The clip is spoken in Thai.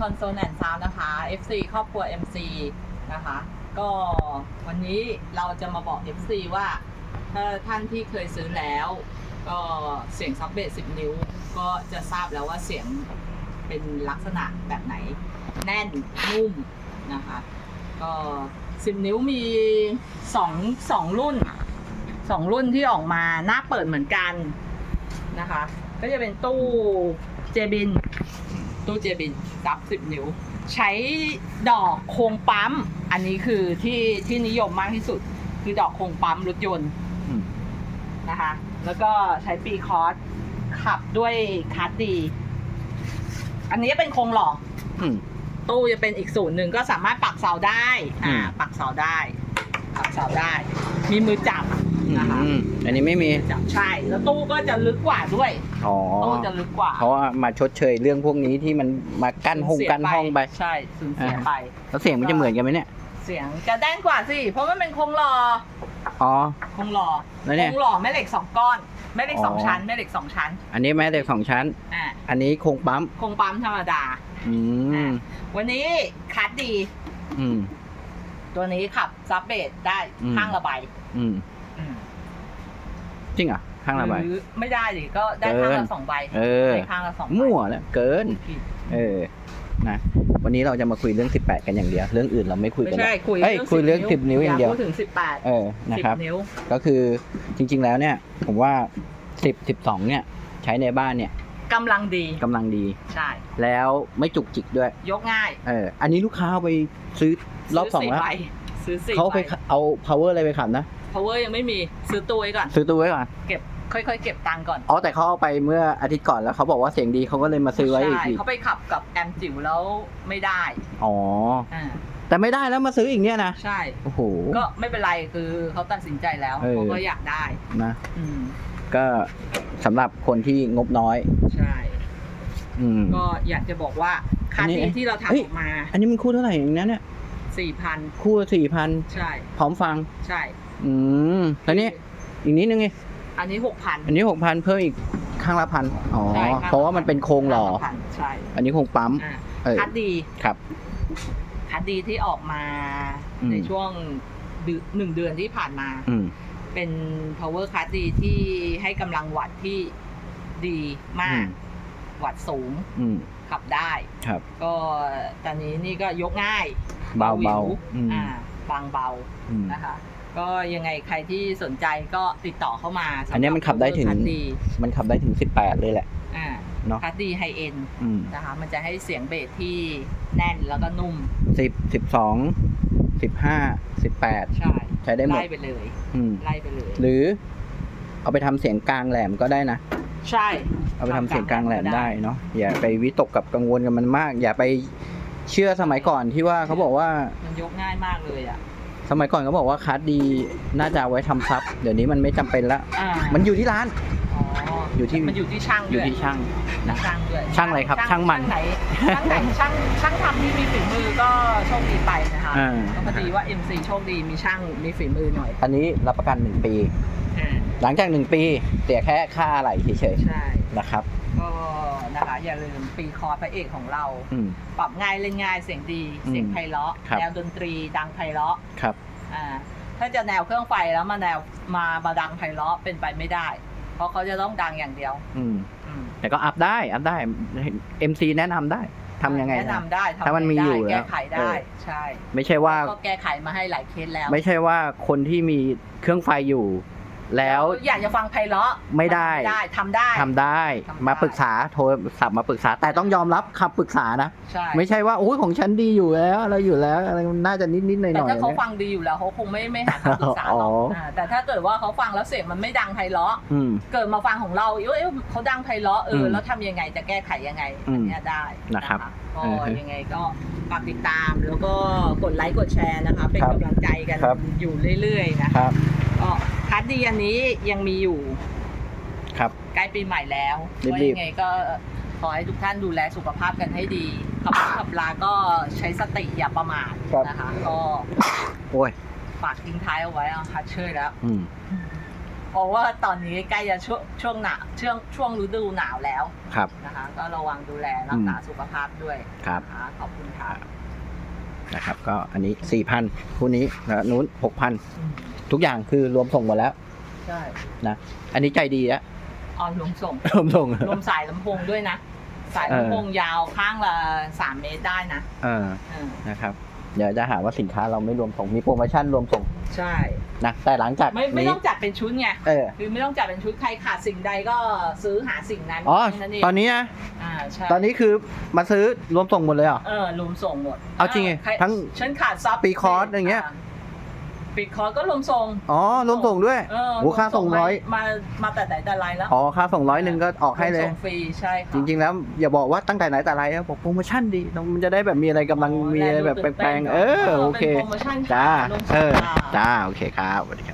คอนโซลแอนซาวนะคะ FC ครอบครัว MC นะคะ ก็วันนี้เราจะมาบอก FC ว่าถ้าท่านที่เคยซื้อแล้ว ก็เสียงซับเบส10 นิ้ว ก็จะทราบแล้วว่าเสียงเป็นลักษณะแบบไหน แน่น นุ่มนะคะ ก็ 10 นิ้วมี2 2รุ่น 2 รุ่นที่ออกมาหน้าเปิดเหมือนกันนะคะ ก็จะเป็นตู้เจบิน ตู้เจบินซับ10นิ้ว ใช้ดอกโครงปั๊ม อันนี้คือที่ที่นิยมมากที่สุด คือดอกโครงปั๊มรถยนต์อืมนะคะ แล้วก็ใช้ปีคอร์สขับด้วยคาร์ดดี อันนี้เป็นโครงหล่ออืมตู้จะเป็นอีกสูตรหนึ่งก็สามารถปักเสาได้ อ่าอืมปักเสาได้ ปักเสาได้ มีมือจับ นะคะอืมอันนี้ไม่มีมือจับใช่แล้วตู้ก็จะลึกกว่าด้วยอ๋อ ตู้จะลึกกว่าเพราะว่ามาชดเชยเรื่องพวกนี้ที่มันมากั้นห้องสูญเสียกั้นห้องไป ใช่สูญเสียอ่าไป แล้วเสียงมันจะเหมือนกันไหมเนี่ย เสียงจะแด้นกว่าสิ เพราะมันเป็นโครงหล่ออ๋อ โครงหล่อแล้วเนี่ย โครงหล่อแม่เหล็กสองก้อน แม่เหล็กสองอ๋อชั้นแม่เหล็กสองชั้นอันนี้แม่เด็กสองชั้น อ่าอันนี้โครงปั๊ม โครงปั๊มธรรมดา อืม วันนี้คัดดี อืม ตัวนี้ขับซับเบสได้อืม ข้างระบายอืมอืม จริงเหรอข้างละใบ หรือไม่ได้ดิก็ได้เกิข้างนละสองใบเออ ได้ข้างละสองใบมั่วแล้วเกิน ผิดเออ นะ วันนี้เราจะมาคุยเรื่อง 18 กันอย่างเดียว เรื่องอื่นเราไม่คุยไม่กัน ใช่ละคุยเอ้ยคุยเรื่อง10นิ้วอย่างเดียว พูดถึงสิบแปดเออ นะสิบครับ นิ้ว ก็คือจริง ๆ แล้วเนี่ย ผมว่า 10 12 เนี่ย ใช้ในบ้านเนี่ยกำลังดีกำลังดี ใช่ แล้วไม่จุกจิกด้วย ยกง่ายเออ อันนี้ลูกค้าเอาไปซื้อรอบสองซื้แล้วใบซื้อสี่เขาไปใบเอา power อะไรไปขับนะ power ยังไม่มีซื้อตัวไว้ก่อน ซื้อตัวไว้ก่อน เก็บค่อยๆ เก็บตังค์ก่อน อ๋อแต่เขาเอาไปเมื่ออาทิตย์ก่อนแล้วเขาบอกว่าเสียงดีเขาก็เลยมาซื้อไว้อีกใช่ทีเขาไปขับกับแอมจิ๋วแล้วไม่ได้อ๋อ อ่าแต่ไม่ได้แล้วมาซื้ออีกเนี่ยนะ ใช่ โอ้โห ก็ไม่เป็นไรคือเขาตัดสินใจแล้วเออ เขาก็อยากได้ นะ อืมก็สำหรับคนที่งบน้อย ใช่ อืม ก็อยากจะบอกว่าอัคันนนี้นี้ที่เราเฮ้ย ทำออกมาอันนี้มันคู่เท่าไหร่เองนะเนี่ย สี่พันคู่สี่พันใช่ พร้อมฟัง ใช่ อืมแล้วนี่อีกนิดนึงไงอันนี้หกพัน อันนี้หกพันเพิ่มอีกข้างละพันอ๋อใช่ข้างละเพราะว่ามันเป็นโครงหล่อ ใช่อันนี้โครงปั๊ม อ่าเออคัดดีครับ คัดดีที่ออกมาอืม ในช่วงเดือนหนึ่งเดือนที่ผ่านมา อืม เป็น power card ดีที่ให้กำลังวัตต์ที่ดีมากวัตต์สูงอืมขับได้ ครับ ก็ตอนนี้นี่ก็ยกง่ายเบาหวิวเบาอืม อ่าบางเบาอืมนะคะ ก็ยังไงใครที่สนใจก็ติดต่อเข้ามาสำหรับอันนี้มันขับได้ถึง power card ดีมันขับได้ถึงสิบแปดเลยแหละ อ่าเนาะคัดดีไฮเอ็นอืมนะคะมันจะให้เสียงเบสที่แน่นแล้วก็นุ่มสิบสิบสองสิบห้าสิบแปดใช่ใช้ได้หมดไล่ไปเลย อืมไล่ไปเลย หรือ เอาไปทำเสียงกลางแหลมก็ได้นะ ใช่ เอาไปทำเสียงกลางแหลมได้เนาะอย่าไปวิตกกับกังวลกับมันมาก อย่าไปเชื่อสมัยก่อนที่ว่าเขาบอกว่า มันยกง่ายมากเลยอะ สมัยก่อนเขาบอกว่าคัสดีน่าจะเอาไว้ทำซับ เดี๋ยวนี้มันไม่จำเป็นละ อ่ามันอยู่ที่ร้าน อ๋ออยู่ที่ มันอยู่ที่ช่างอยู่ด้วยที่ช่างนะ ช่างด้วยช่างอะไรครับช่างมันไหนช่างไหนช่างช่างทำที่มีฝีมือก็โชคดีไปนะคะอ่า ก็พอดีว่า MC โชคดีมีช่างมีฝีมือหน่อยอันนี้รับประกันหนึ่งปี อ่าหลังจากหนึ่งปีเสียแค่ค่าอะไรเฉยใช่ ๆนะครับ ก็นะคะอย่าลืมปีคอร์สพระเอกของเรา อืม ปรับง่ายเล่นง่ายเสียงดีเสียงไพเราะครับ แนวดนตรีดังไพเราะครับ อ่าถ้าจะแนวเครื่องไฟแล้วมาแนวมามาดังไพเราะเป็นไปไม่ได้ เพราะเขาจะต้องดังอย่างเดียวอืม อืมแต่ก็อัพได้อัพได้ MC แนะนำได้ทำยังไง แนะนะนำได้ทำถ้ามันมีได้อยู่แล้วแก้ไขได้เออ ใช่ไม่ใช่ว่า ก็แก้ไขมาให้หลายเคสแล้ว ไม่ใช่ว่าคนที่มีเครื่องไฟอยู่ แล้วอยากจะฟังไพเราะไม่ได้ไม่ได้ทำได้ทำได้ทำได้มาปรึกษาโทรศัพท์มาปรึกษา แต่ต้องยอมรับคำปรึกษานะ ใช่ไม่ใช่ว่าโอ้ยของฉันดีอยู่แล้วอะไรอยู่แล้วอะไรน่าจะนิดนิดๆหน่อยหแต่น่อยถ้าเขาฟังดีอยู่แล้วเขาคงไม่ไม่หาคำปรึกษาหรอกอ๋ออ่าแต่ถ้าเกิดว่าเขาฟังแล้วเสียงมันไม่ดังไพเราะอืมเกิดมาฟังของเราเอ้ยเอ้ยเขาดังไพเราะเอออมแล้วทำยังไงจะแก้ไขยังไงอืมอันเนี้ยได้นะครับก็อือฮึยังไงก็ฝากติดตามแล้วก็กดไลค์กดแชร์นะคะเป็นครับกำลังใจกันครับอยู่เรื่อยๆนะคะครับก็ คัดดีอันนี้ยังมีอยู่ ครับ ใกล้ปีใหม่แล้วรีบๆก็ยังไงก็ขอให้ทุกท่านดูแลสุขภาพกันให้ดีขับรถขับลาก็ใช้สติอย่าประมาทนะคะ ก็โอ้ยฝากทิ้งท้ายเอาไว้เอาคัดเชยแล้ว อืม เพราะว่าตอนนี้ใกล้จะช่วงช่วงหนาวช่วงช่วงฤดูหนาวแล้วครับ นะคะ ก็ระวังดูแลรักษาสุขภาพด้วยครับ นะคะขอบคุณค่ะ นะครับ ก็อันนี้สี่พันคู่นี้แล้วนู้นหกพัน ทุกอย่างคือรวมส่งหมดแล้วใช่นะอันนี้ใจดีอะออนรวมส่ง รวมส่งรวมสายลำโพงด้วยนะ สายลำโพงยาวข้างละสามเมตรได้นะเออเออนะครับเดี๋ยวจะหาว่าสินค้าเราไม่รวมส่งมีโปรโมชั่นรวมส่ง ใช่นะแต่หลังจากไม่ไม่นี้ต้องจัดเป็นชุดไงเออคือไม่ต้องจัดเป็นชุดใครขาดสิ่งใดก็ซื้อหาสิ่งนั้นอ๋อแค่นั้นเองตอนนี้นะอ่าใช่ตอนนี้คือมาซื้อรวมส่งหมดเลยเหรอเออรวมส่งหมดเอาจริงไงใครทั้งฉันขาดซับปีคอร์สอย่างเงี้ย ปีคอร์สก็รวมส่งอ๋อรวมส่งด้วยเออโอ้ค่าส่งร้อยมามาแต่ไหนแต่ไรแล้วอ๋อค่าส่งร้อยหนึ่งก็ออกให้เลยรวมส่งฟรีใช่ค่ะจริง ๆ แล้วอย่าบอกว่าตั้งแต่ไหนแต่ไรนะบอกโปรโมชั่นดีมันจะได้แบบมีอะไรกำลังมีอะไรแบบแปลงๆเออโอเคเป็นโปรโมชั่นจ้าลงเอส่งอค่ะจ้าโอเคครับสวัสดีครับ